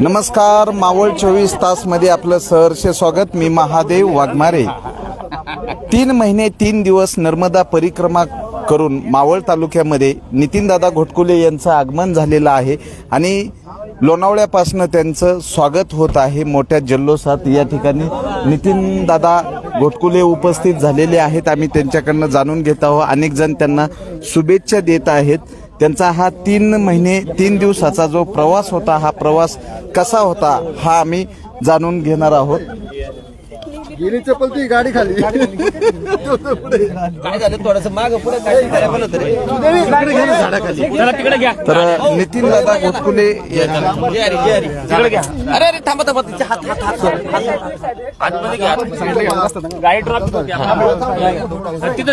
नमस्कार मावळ चोवीस तासमध्ये आपलं सहर्ष स्वागत. मी महादेव वाघमारे. तीन महिने तीन दिवस नर्मदा परिक्रमा करून मावळ तालुक्यामध्ये नितीनदादा घोटकुले यांचं आगमन झालेलं आहे आणि लोणावळ्यापासनं त्यांचं स्वागत होत आहे मोठ्या जल्लोषात. या ठिकाणी नितीनदादा घोटकुले उपस्थित झालेले आहेत. आम्ही त्यांच्याकडनं जाणून घेत आहोत. अनेक जण त्यांना शुभेच्छा देत आहेत. त्यांचा हा तीन महिने तीन दिवसाचा जो प्रवास होता हा प्रवास कसा होता हा आम्ही जाणून घेणार आहोत. गेली चप्पल ती गाडी खाली. काय झालं? थोडस माग पुढे काय करायला म्हणत रे. झाडाखाली. तिकडे घ्या. तर नितीन दादा घ्या. अरे अरे थांबा हात हात हात. आतमध्ये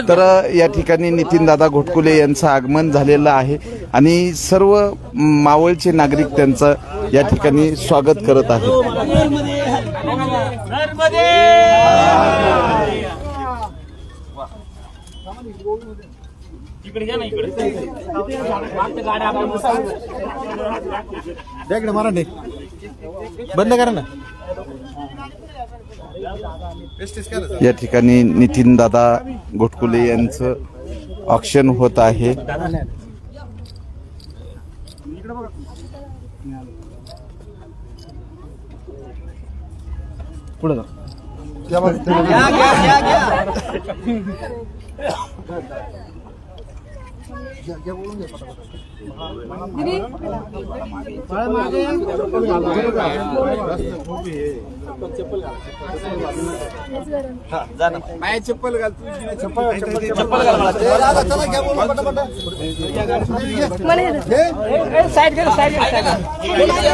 तर या ठिकाणी नितीन दादा घोटकुले यांचं आगमन झालेलं आहे. आणि सर्व मावळचे नागरिक त्यांचं या ठिकाणी स्वागत करत आहेत. इकडे घ्या ना इकडे. मागच्या गाड्या आपल्या द्या इकडे मारा नाही बंद करा ना. या ठिकाणी नितीन दादा घोटकुले यांचं ऑक्शन होत आहे. पुढे जा घ्या घ्या घ्या घ्या चप्पल घाल तू चप्पल चप्पल घाल साईड घ्या साईड साईड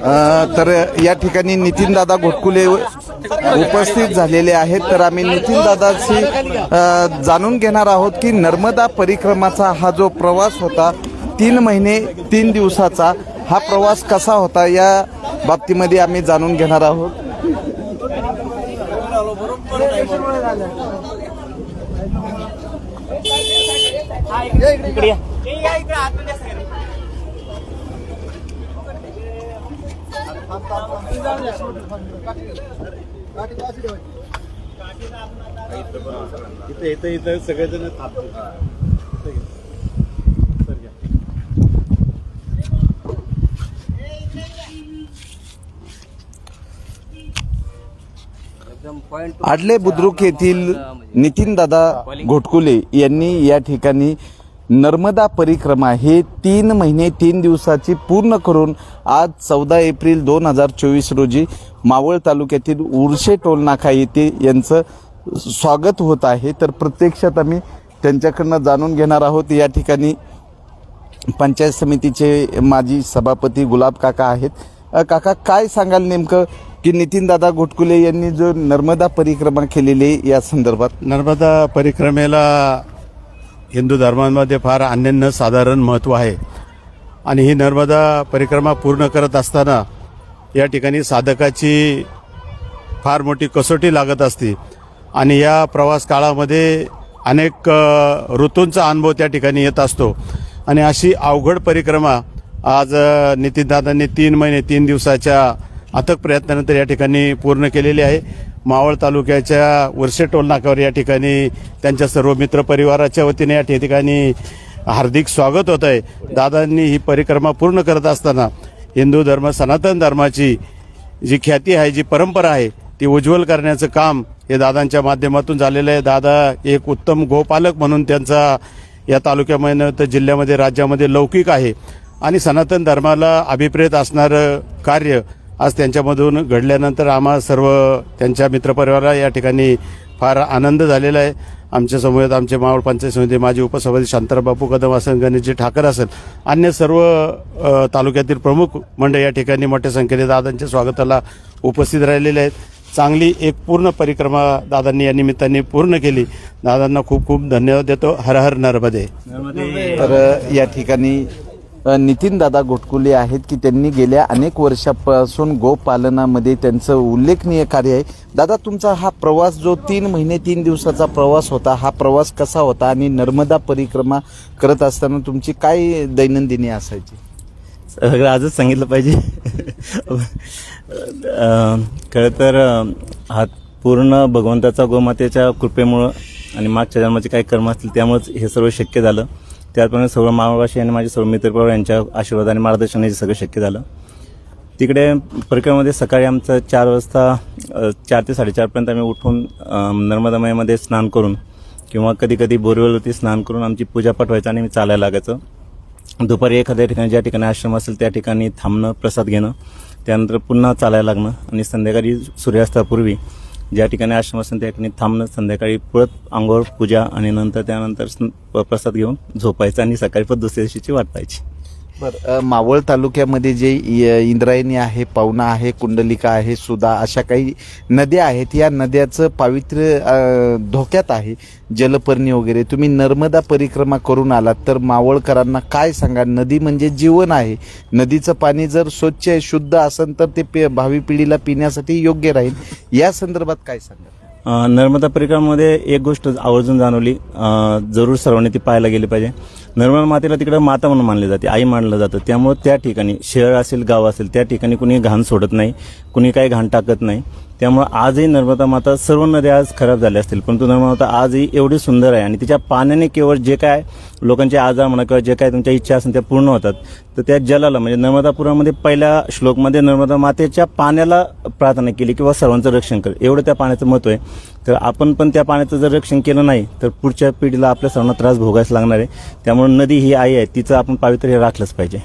अ, तर या ठिकाणी नितीनदादा घोटकुले उपस्थित झालेले आहेत. तर आम्ही नितीनदादाशी जाणून घेणार आहोत की नर्मदा परिक्रमाचा हा जो प्रवास होता तीन महिने तीन दिवसाचा हा प्रवास कसा होता या बाबतीमध्ये आम्ही जाणून घेणार आहोत इकडे या. इथं इथं इथं सगळेजण थांबतो आडले बुद्रुक येथील नितीनदादा घोटकुले यांनी या ठिकाणी नर्मदा परिक्रमा हे तीन महिने तीन दिवसाची पूर्ण करून आज चौदा एप्रिल दोन हजार चोवीस रोजी मावळ तालुक्यातील उर्शे टोलनाका येथे यांचं स्वागत होत आहे. तर प्रत्यक्षात आम्ही त्यांच्याकडनं जाणून घेणार आहोत. या ठिकाणी पंचायत समितीचे माजी सभापती गुलाब काका आहेत. काका काय सांगाल नेमकं की नितीनदादा घोटकुले यांनी जो नर्मदा परिक्रमा केलेली आहे या संदर्भात? नर्मदा परिक्रमेला हिंदू धर्मांमध्ये फार अन्यन्य साधारण महत्त्व आहे. आणि ही नर्मदा परिक्रमा पूर्ण करत असताना या ठिकाणी साधकाची फार मोठी कसोटी लागत असते. आणि या प्रवास काळामध्ये अनेक ऋतूंचा अनुभव त्या ठिकाणी येत असतो. आणि अशी अवघड परिक्रमा आज नितीनदादांनी तीन महिने तीन दिवसाच्या अथक प्रयत्नानंतर या ठिकाणी पूर्ण केलेली आहे. मावळ तालुक्याच्या वर्षे टोलनाकावर या ठिकाणी त्यांच्या सर्व मित्र परिवाराच्या वतीने या ठिकाणी हार्दिक स्वागत होत आहे. दादांनी ही परिक्रमा पूर्ण करत असताना हिंदू धर्म सनातन धर्माची जी ख्याती आहे जी परंपरा आहे ती उज्ज्वल करण्याचं काम हे दादांच्या माध्यमातून झालेलं आहे. दादा एक उत्तम गोपालक म्हणून त्यांचा या तालुक्यामध्ये तर जिल्ह्यामध्ये राज्यामध्ये लौकिक आहे. आणि सनातन धर्माला अभिप्रेत असणारं कार्य आज त्यांच्यामधून घडल्यानंतर आम्हा सर्व त्यांच्या मित्रपरिवाराला या ठिकाणी फार आनंद झालेला आहे. आमच्या समूहात आमचे मावळ पंचायत समिती माजी उपसभापती शांताराम बापू कदम असेल गणेशजी ठाकर असेल अन्य सर्व तालुक्यातील प्रमुख मंडळ या ठिकाणी मोठ्या संख्येने दादांच्या स्वागताला उपस्थित राहिलेले आहेत. चांगली एक पूर्ण परिक्रमा दादांनी या निमित्ताने पूर्ण केली. दादांना खूप खूप धन्यवाद देतो. हर हर नर्मदे. तर या ठिकाणी नितीनदादा घोटकुले आहेत की त्यांनी गेल्या अनेक वर्षापासून गोपालनामध्ये त्यांचं उल्लेखनीय कार्य आहे. दादा तुमचा हा प्रवास जो तीन महिने तीन दिवसाचा प्रवास होता हा प्रवास कसा होता आणि नर्मदा परिक्रमा करत असताना तुमची काय दैनंदिनी असायची? सगळं आजच सांगितलं पाहिजे. खरं तर हा पूर्ण भगवंताचा गोमातेच्या कृपेमुळं आणि मागच्या जन्माचे काही कर्म असतील त्यामुळेच हे सर्व शक्य झालं. त्याचप्रमाणे सर्व मावळवाशी आणि माझे सर्व मित्रपरिवार यांच्या आशीर्वाद आणि मार्गदर्शन हे सगळं शक्य झालं. तिकडे परिक्रमामध्ये सकाळी आमचं चार वाजता चार ते साडेचारपर्यंत आम्ही उठून नर्मदामयामध्ये स्नान करून किंवा कधी कधी बोरवेलवरती स्नान करून आमची पूजापाठ व्हायचं आणि मी चालायला लागायचं. दुपारी एखाद्या ठिकाणी ज्या ठिकाणी आश्रम असेल त्या ठिकाणी थांबणं प्रसाद घेणं त्यानंतर पुन्हा चालायला लागणं आणि संध्याकाळी सूर्यास्तापूर्वी ज्या ठिकाणी आश्रम असेल त्या ठिकाणी थांबणं संध्याकाळी परत अंगावर पूजा आणि नंतर त्यानंतर प्रसाद घेऊन झोपायचं आणि सकाळी परत दुसऱ्या दिवशीची वाट पाहायची. बरं मावळ तालुक्यामध्ये जे इंद्रायणी आहे पावना आहे कुंडलिका आहे सुधा अशा काही नद्या आहेत. या नद्याचं पावित्र्य धोक्यात आहे. जलपर्णी वगैरे. तुम्ही नर्मदा परिक्रमा करून आलात तर मावळकरांना काय सांगा? नदी म्हणजे जीवन आहे. नदीचं पाणी जर स्वच्छ आहे शुद्ध असेल तर ते पे- भावी पिढीला पिण्यासाठी योग्य राहील. या संदर्भात काय सांगा? नर्मदा परिक्रमामध्ये एक गोष्ट आवर्जून जाणवली. जरूर सर्वांनी ती पाहायला गेली पाहिजे. नर्मदा मातेला तिकडे माता म्हणून मानली जाते आई मानलं जातं. त्यामुळं त्या ठिकाणी शहर असेल गाव असेल त्या ठिकाणी कुणी घाण सोडत नाही कुणी काही घाण टाकत नाही. त्यामुळं आजही नर्मदा माता सर्व नद्या आज खराब झाल्या असतील परंतु नर्मदा माता आजही एवढी सुंदर आहे आणि तिच्या पाण्याने केवळ जे काय लोकांचे आजार म्हणा किंवा जे काय तुमच्या इच्छा असेल त्या पूर्ण होतात. तर त्या जलाला म्हणजे नर्मदापुरामध्ये पहिल्या श्लोकमध्ये नर्मदा मातेच्या पाण्याला प्रार्थना केली किंवा सर्वांचं रक्षण कर एवढं त्या पाण्याचं महत्त्व आहे. तर आपण पण त्या पाण्याचं जर रक्षण केलं नाही तर पुढच्या पिढीला आपल्या सर्वांना त्रास भोगायला लागणार आहे. त्यामुळे नदी ही आई आहे तिचं आपण पावित्र्य राखलंच पाहिजे.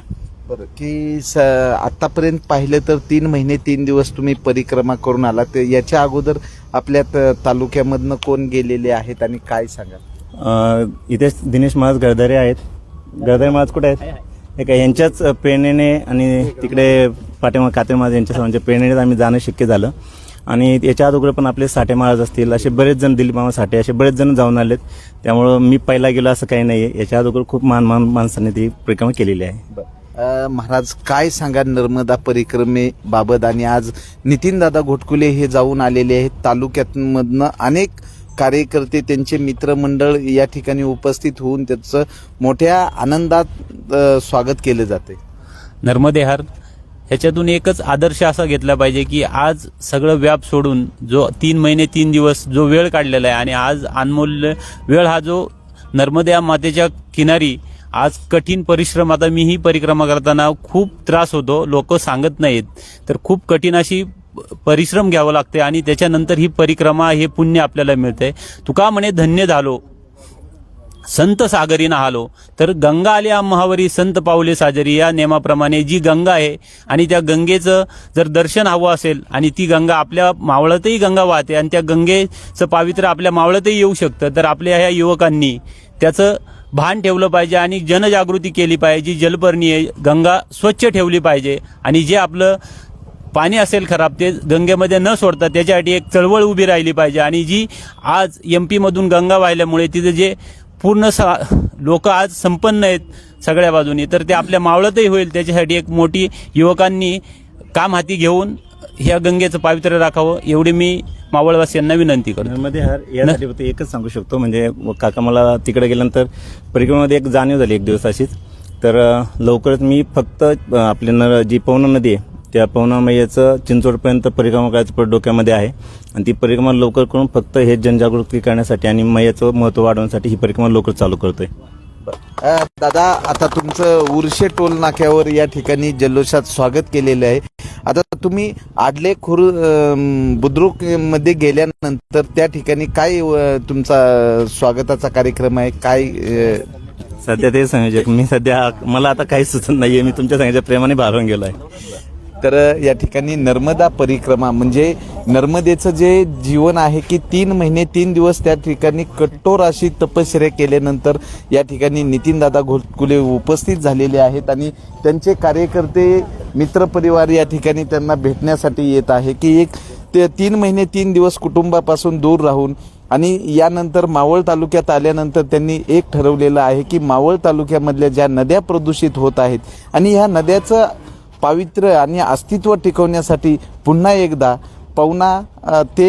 बरं की स आतापर्यंत पाहिलं तर तीन महिने तीन दिवस तुम्ही परिक्रमा करून आला तर याच्या अगोदर आपल्या तालुक्यामधनं कोण गेलेले आहेत आणि काय सांगा अ, इथे दिनेश महाराज गरदारे आहेत. गरदारे महाराज कुठे आहेत? हे काय यांच्याच प्रेरणेने आणि तिकडे पाठीमाग काते महाराज यांच्या सर्वांच्या प्रेरणेने आम्ही जाणं शक्य झालं. आणि याच्या अगोदर पण आपले साठे महाराज असतील असे बरेच जण दिलीप मामा साठे असे बरेच जण जाऊन आलेत. त्यामुळं मी पहिला गेलो असं काही नाही आहे याच्या अगोदर खूप मान मान माणसांनी ती परिक्रमा केलेली आहे. अ, महाराज काय सांगा नर्मदा परिक्रमेबाबत आणि आज नितीनदादा घोटकुले हे जाऊन आलेले आहेत. तालुक्यातमधनं अनेक कार्यकर्ते त्यांचे मित्रमंडळ या ठिकाणी उपस्थित होऊन त्याचं मोठ्या आनंदात अ, स्वागत केलं जाते नर्मदेहार ह्याच्यातून एकच आदर्श असा घेतला पाहिजे की आज सगळं व्याप सोडून जो तीन महिने तीन दिवस जो वेळ काढलेला आहे आणि आज अनमोल्य वेळ हा जो नर्मदा मातेच्या किनारी आज कठीण परिश्रम आता मी ही परिक्रमा करताना खूप त्रास होतो लोक सांगत नाहीत. तर खूप कठीण अशी परिश्रम घ्यावं लागते आणि त्याच्यानंतर ही परिक्रमा हे पुण्य आपल्याला मिळते तुका म्हणे धन्य झालो. संत सागरी नहालो तर गंगा आल्या महावरी संत पावले साजरी या नियमाप्रमाणे जी गंगा आहे आणि त्या गंगेचं जर दर्शन हवं असेल आणि ती गंगा आपल्या मावळतही गंगा वाहते आणि त्या गंगेचं पावित्र्य आपल्या मावळतही येऊ शकतं तर आपल्या ह्या युवकांनी त्याचं भान ठेवलं पाहिजे आणि जनजागृती केली पाहिजे जलपर्णी आहे गंगा स्वच्छ ठेवली पाहिजे आणि जे आपलं पाणी असेल खराब ते गंगेमध्ये न सोडता त्याच्यासाठी एक चळवळ उभी राहिली पाहिजे आणि जी आज एम पीमधून गंगा वाहिल्यामुळे तिथे जे पूर्ण सा लोक आज संपन्न आहेत सगळ्या बाजूनी. तर ते आपल्या मावळतही होईल त्याच्यासाठी एक मोठी युवकांनी काम हाती घेऊन ह्या गंगेचं पावित्र्य राखावं एवढी मी मावळवासियांना विनंती करतो. हार यासाठी फक्त एकच सांगू शकतो म्हणजे काका मला तिकडे गेल्यानंतर परिक्रमेमध्ये एक जाणीव झाली एक दिवस अशीच तर लवकरच मी फक्त अ, आपली नर जी पवना नदी आहे त्या पवना मैयाचं चिंचवडपर्यंत परिक्रमा करायचं पण डोक्यामध्ये आहे. आणि ती परिक्रमा लवकर करून फक्त हे जनजागृती करण्यासाठी आणि मैयाचं महत्त्व वाढवण्यासाठी ही परिक्रमा लवकर चालू करतोय. अ, दादा आता तुमचं उर्शे टोल नाक्यावर या ठिकाणी जल्लोषात स्वागत केलेलं आहे. आता तुम्ही आडले खुर बुद्रुकमध्ये गेल्यानंतर त्या ठिकाणी काय अ, तुमचा स्वागताचा कार्यक्रम आहे? काय अ, सध्या ते संयोजक मी सध्या मला आता काही सुचत नाहीये. मी तुमच्या सांगितल्या प्रेमाने भारून गेलो आहे तर या ठिकाणी नर्मदा परिक्रमा म्हणजे नर्मदेचं जे जीवन आहे की तीन महिने तीन दिवस त्या ठिकाणी कठोर अशी तपश्चर्या केल्यानंतर या ठिकाणी नितीनदादा घोटकुले उपस्थित झालेले आहेत आणि त्यांचे कार्यकर्ते मित्रपरिवार या ठिकाणी त्यांना भेटण्यासाठी येत आहे की एक ते तीन महिने तीन दिवस कुटुंबापासून दूर राहून आणि यानंतर मावळ तालुक्यात आल्यानंतर त्यांनी एक ठरवलेलं आहे की मावळ तालुक्यामधल्या ज्या नद्या प्रदूषित होत आहेत आणि ह्या नद्याचं पावित्र्य आणि अस्तित्व टिकवण्यासाठी पुन्हा एकदा पवना ते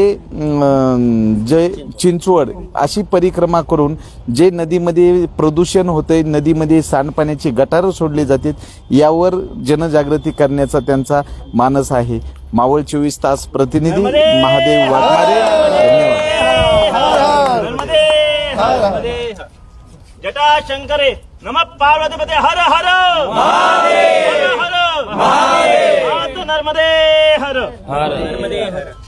जे चिंचवड अशी परिक्रमा करून जे नदीमध्ये प्रदूषण होते नदीमध्ये सांडपाण्याची गटारं सोडली जातात यावर जनजागृती करण्याचा त्यांचा मानस आहे. मावळ चोवीस तास प्रतिनिधी महादेव वाघमारे धन्यवाद. जटा शंकरे नम पार्वतीपते हर हर! हर. हर. हात नर्मदे हर.